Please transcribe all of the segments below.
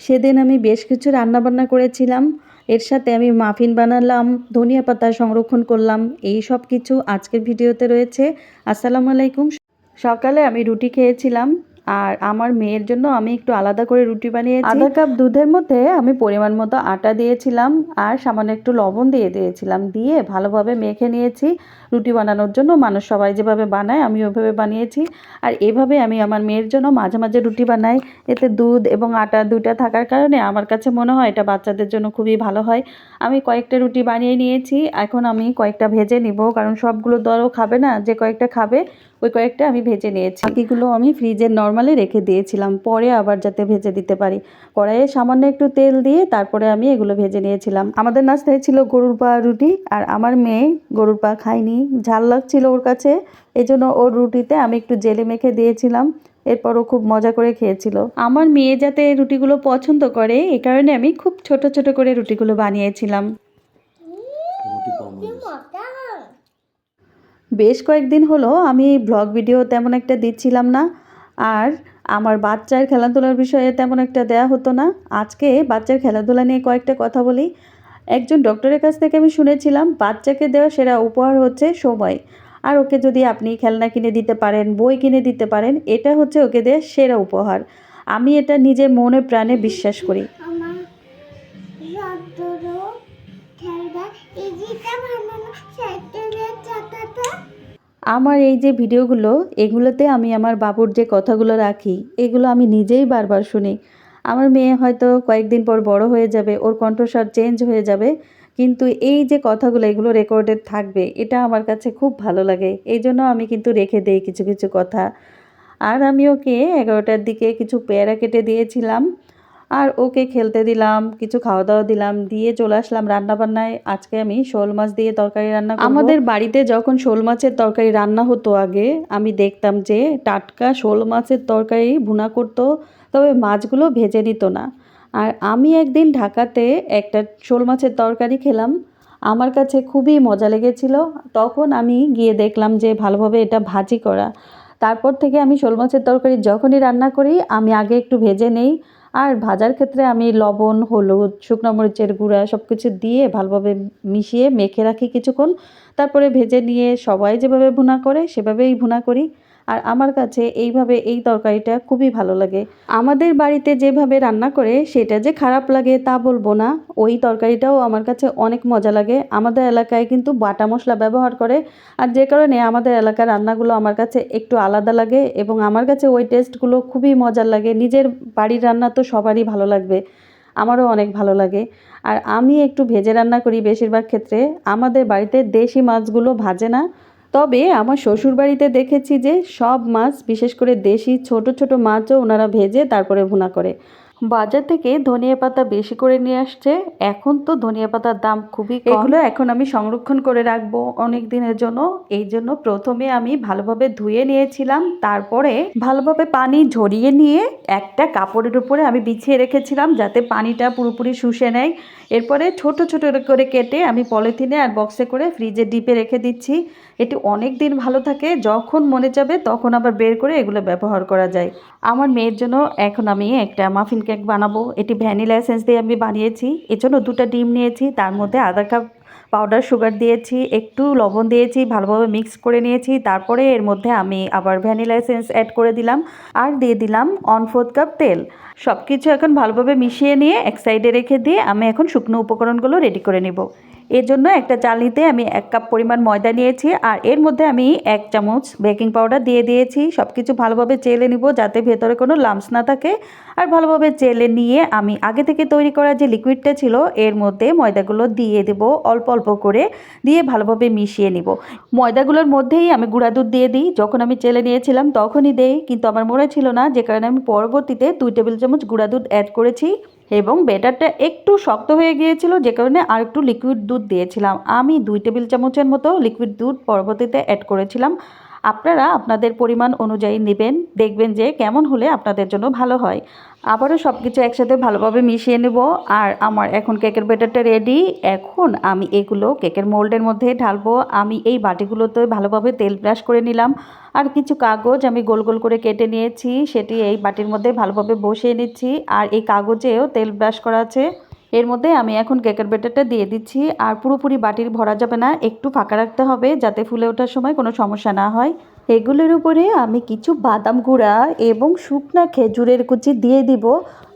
সেদিন আমি বেশ কিছু রান্নাবান্না করেছিলাম। এর সাথে আমি মাফিন বানালাম, ধনিয়া পাতা সংরক্ষণ করলাম, এই সব কিছু আজকের ভিডিওতে রয়েছে। আসসালামু আলাইকুম। সকালে আমি রুটি খেয়েছিলাম। আর আমার মেয়ের জন্য আমি একটু আলাদা করে রুটি বানিয়েছি। আধা কাপ দুধের মধ্যে আমি পরিমাণ মতো আটা দিয়েছিলাম আর সামান্য একটু লবণ দিয়ে দিয়েছিলাম। দিয়ে ভালোভাবে মেখে নিয়েছি। রুটি বানানোর জন্য মানুষ সবাই যেভাবে বানায়, আমি ওইভাবে বানিয়েছি। আর এভাবে আমি আমার মেয়ের জন্য মাঝে মাঝে রুটি বানাই। এতে দুধ এবং আটা দুটা থাকার কারণে আমার কাছে মনে হয় এটা বাচ্চাদের জন্য খুবই ভালো হয়। আমি কয়েকটা রুটি বানিয়ে নিয়েছি। এখন আমি কয়েকটা ভেজে নিব, কারণ সবগুলো দরও খাবে না। যে কয়েকটা খাবে ওই কয়েকটা আমি ভেজে নিয়েছি। বাকিগুলো আমি ফ্রিজে নর্মালি রেখে দিয়েছিলাম পরে আবার যাতে ভেজে দিতে পারি। কড়াইয়ে সামান্য একটু তেল দিয়ে তারপরে আমি এগুলো ভেজে নিয়েছিলাম। আমাদের নাস্তায় ছিল গরুর পা রুটি আর আমার মেয়ে গরুর পা খায়নি। ঝাল লাগছিল ওর কাছে এই জন্য ওর রুটিতে আমি একটু জেলে মেখে দিয়েছিলাম। এরপরও খুব মজা করে খেয়েছিল। আমার মেয়ে যাতে রুটিগুলো পছন্দ করে এ কারণে আমি খুব ছোট ছোট করে রুটিগুলো বানিয়েছিলাম। রুটি কম হয়ে গেছে। বেশ কয়েকদিন হলো আমি ব্লগ ভিডিও তেমন একটা দিচ্ছিলাম না। আর আমার বাচ্চার খেলাধুলার বিষয়ে তেমন একটা দেয়া হতো না। আজকে বাচ্চার খেলাধুলা নিয়ে কয়েকটা কথা বলি। একজন ডক্টরের কাছ থেকে আমি শুনেছিলাম, বাচ্চাকে দেওয়া সেরা উপহার হচ্ছে সময়। আর ওকে যদি আপনি খেলনা কিনে দিতে পারেন, বই কিনে দিতে পারেন, এটা হচ্ছে ওকে দেওয়া সেরা উপহার। আমি এটা নিজের মনে প্রাণে বিশ্বাস করি। আমার এই যে ভিডিওগুলো, এগুলোতে আমি আমার বাবুর যে কথাগুলো রাখি, এগুলো আমি নিজেই বারবার শুনি। আমার মেয়ে হয়তো কয়েকদিন পর বড় হয়ে যাবে, ওর কণ্ঠস্বর চেঞ্জ হয়ে যাবে, কিন্তু এই যে কথাগুলো, এগুলো রেকর্ডেড থাকবে, এটা আমার কাছে খুব ভালো লাগে। এই জন্য আমি কিন্তু রেখে দেই কিছু কিছু কথা। আর আমি ওকে এগারোটার দিকে কিছু পেয়ারা কেটে দিয়েছিলাম। আর ওকে খেলতে দিলাম, কিছু খাওয়া দাওয়া দিলাম, দিয়ে চলে আসলাম রান্নাবান্নায়। আজকে আমি শোল মাছ দিয়ে তরকারি রান্না আমাদের বাড়িতে যখন শোল মাছের তরকারি রান্না হতো আগে, আমি দেখতাম যে টাটকা শোল মাছের তরকারি ভুনা করতো, তবে মাছগুলো ভেজে নিত না। আর আমি একদিন ঢাকাতে একটা শোল মাছের তরকারি খেলাম। আমার কাছে খুবই মজা লেগেছিল। তখন আমি গিয়ে দেখলাম যে ভালোভাবে এটা ভাজি করা। তারপর থেকে আমি শোল মাছের তরকারি যখনই রান্না করি, আমি আগে একটু ভেজে নেই। আর ভাজার ক্ষেত্রে আমি লবণ, হলুদ, শুকনো মরিচের গুঁড়া সব কিছু দিয়ে ভালোভাবে মিশিয়ে মেখে রাখি কিছুক্ষণ। তারপরে ভেজে নিয়ে সবাই যেভাবে ভুনা করে সেভাবেই ভুনা করি। আর আমার কাছে এইভাবে এই তরকারিটা খুবই ভালো লাগে। আমাদের বাড়িতে যেভাবে রান্না করে সেটা যে খারাপ লাগে তা বলব না। ওই তরকারিটাও আমার কাছে অনেক মজা লাগে। আমাদের এলাকায় কিন্তু বাটা মশলা ব্যবহার করে। আর যে কারণে আমাদের এলাকার রান্নাগুলো আমার কাছে একটু আলাদা লাগে এবং আমার কাছে ওই টেস্টগুলো খুবই মজার লাগে। নিজের বাড়ির রান্না তো সবারই ভালো লাগবে। আমারও অনেক ভালো লাগে। আর আমি একটু ভেজে রান্না করি বেশিরভাগ ক্ষেত্রে। আমাদের বাড়িতে দেশি মাছগুলো ভাজে না। তবে আমার শ্বশুরবাড়িতে দেখেছি যে সব মাছ, বিশেষ করে দেশি ছোট ছোট মাছও ওনারা ভেজে তারপরে ভুনা করে। বাজার থেকে ধনিয়া পাতা বেশি করে নিয়ে আসছে। এখন তো ধনিয়া পাতার দাম খুবই এগুলো এখন আমি সংরক্ষণ করে রাখব অনেক দিনের জন্য। এই জন্য প্রথমে আমি ভালোভাবে ধুয়ে নিয়েছিলাম, তারপরে ভালোভাবে পানি ঝরিয়ে নিয়ে একটা কাপড়ের উপরে আমি বিছিয়ে রেখেছিলাম যাতে পানিটা পুরোপুরি শুষে নেয়। এরপরে ছোট ছোট করে কেটে আমি পলিথিনে আর বক্সে করে ফ্রিজে ডিপে রেখে দিচ্ছি। এটি অনেক দিন ভালো থাকে, যখন মনে যাবে তখন আবার বের করে এগুলো ব্যবহার করা যায়। আমার মেয়ের জন্য এখন আমি একটা মাফিন কেক বানাবো। এটি ভ্যানিলা এসেন্স দিয়ে আমি বানিয়েছি। এর জন্য দুটো ডিম নিয়েছি, তার মধ্যে আধা কাপ পাউডার সুগার দিয়েছি, একটু লবণ দিয়েছি, ভালোভাবে মিক্স করে নিয়েছি। তারপরে এর মধ্যে আমি আবার ভ্যানিলা এসেন্স অ্যাড করে দিলাম আর দিয়ে দিলাম অন ফোর্থ কাপ তেল। সব কিছু এখন ভালোভাবে মিশিয়ে নিয়ে এক সাইডে রেখে দিয়ে আমি এখন শুকনো উপকরণগুলো রেডি করে নেব। এর জন্য একটা চালনিতে আমি এক কাপ পরিমাণ ময়দা নিয়েছি আর এর মধ্যে আমি এক চামচ বেকিং পাউডার দিয়ে দিয়েছি। সব কিছু ভালোভাবে চেলে নিব যাতে ভেতরে কোনো লাম্পস না থাকে। আর ভালোভাবে চেলে নিয়ে আমি আগে থেকে তৈরি করা যে লিকুইডটা ছিল, এর মধ্যে ময়দাগুলো দিয়ে দেব, অল্প অল্প করে দিয়ে ভালোভাবে মিশিয়ে নিব। ময়দাগুলোর মধ্যেই আমি গুঁড়া দুধ দিয়ে দিই। যখন আমি চেলে নিয়েছিলাম তখনই দেই, কিন্তু আমার মনে ছিল না, যে কারণে আমি পরবর্তীতে দুই টেবিল চামচ গুঁড়া দুধ অ্যাড করেছি। এবং ব্যাটারটা একটু শক্ত হয়ে গিয়েছিল, যে কারণে আর একটু লিকুইড দুধ দিয়েছিলাম। আমি দুই টেবিল চামচের মতো লিকুইড দুধ পরবর্তীতে অ্যাড করেছিলাম। আপনারা আপনাদের পরিমাণ অনুযায়ী নেবেন, দেখবেন যে কেমন হলে আপনাদের জন্য ভালো হয়। আবারও সব কিছু একসাথে ভালোভাবে মিশিয়ে নেব। আর আমার এখন কেকের ব্যাটারটা রেডি এখন আমি এগুলো কেকের মোল্ডের মধ্যে ঢালবো। আমি এই বাটিগুলোতে ভালোভাবে তেল ব্রাশ করে নিলাম। আর কিছু কাগজ আমি গোল গোল করে কেটে নিয়েছি, সেটি এই বাটির মধ্যে ভালোভাবে বসিয়ে নিচ্ছি। আর এই কাগজেও তেল ব্রাশ করা আছে। এর মধ্যে আমি এখন কেকের ব্যাটারটা দিয়ে দিচ্ছি। আর পুরোপুরি বাটির ভরা যাবে না, একটু ফাঁকা রাখতে হবে যাতে ফুলে ওঠার সময় কোনো সমস্যা না হয়। এগুলোর উপরে আমি কিছু বাদাম গুঁড়া এবং শুকনা খেজুরের কুচি দিয়ে দিব।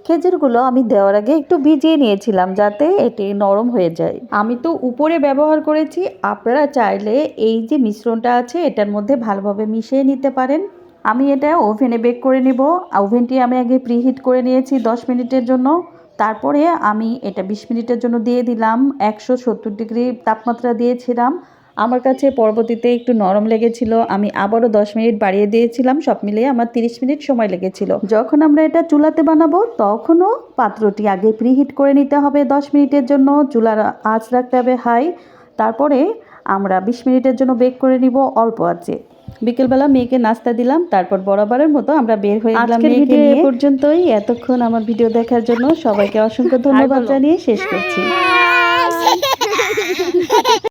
খেজুরগুলো আমি দেওয়ার আগে একটু ভিজিয়ে নিয়েছিলাম যাতে এটি নরম হয়ে যায়। আমি তো উপরে ব্যবহার করেছি, আপনারা চাইলে এই যে মিশ্রণটা আছে এটার মধ্যে ভালোভাবে মিশিয়ে নিতে পারেন। আমি এটা ওভেনে বেক করে নেব। ওভেনটি আমি আগে প্রিহিট করে নিয়েছি দশ মিনিটের জন্য। তারপরে আমি এটা বিশ মিনিটের জন্য দিয়ে দিলাম। একশো সত্তর ডিগ্রি তাপমাত্রা দিয়েছিলাম। আমার কাছে পরবর্তীতে একটু নরম লেগেছিল। আমি আবারও দশ মিনিট বাড়িয়ে দিয়েছিলাম। সব মিলিয়ে আমার তিরিশ মিনিট সময় লেগেছিল। যখন আমরা এটা চুলাতে বানাবো তখনও পাত্রটি আগে প্রিহিট করে নিতে হবে দশ মিনিটের জন্য। চুলার আঁচ রাখতে হবে হাই তারপরে আমরা বিশ মিনিটের জন্য বেক করে নিব অল্প আছে বিকেলবেলা মেয়েকে নাস্তা দিলাম। তারপর বরাবরের মতো আমরা বের হয়ে গেলাম মেয়েকে নিয়ে। পর্যন্তই। এতক্ষণ আমার ভিডিও দেখার জন্য সবাইকে অসংখ্য ধন্যবাদ জানিয়ে শেষ করছি.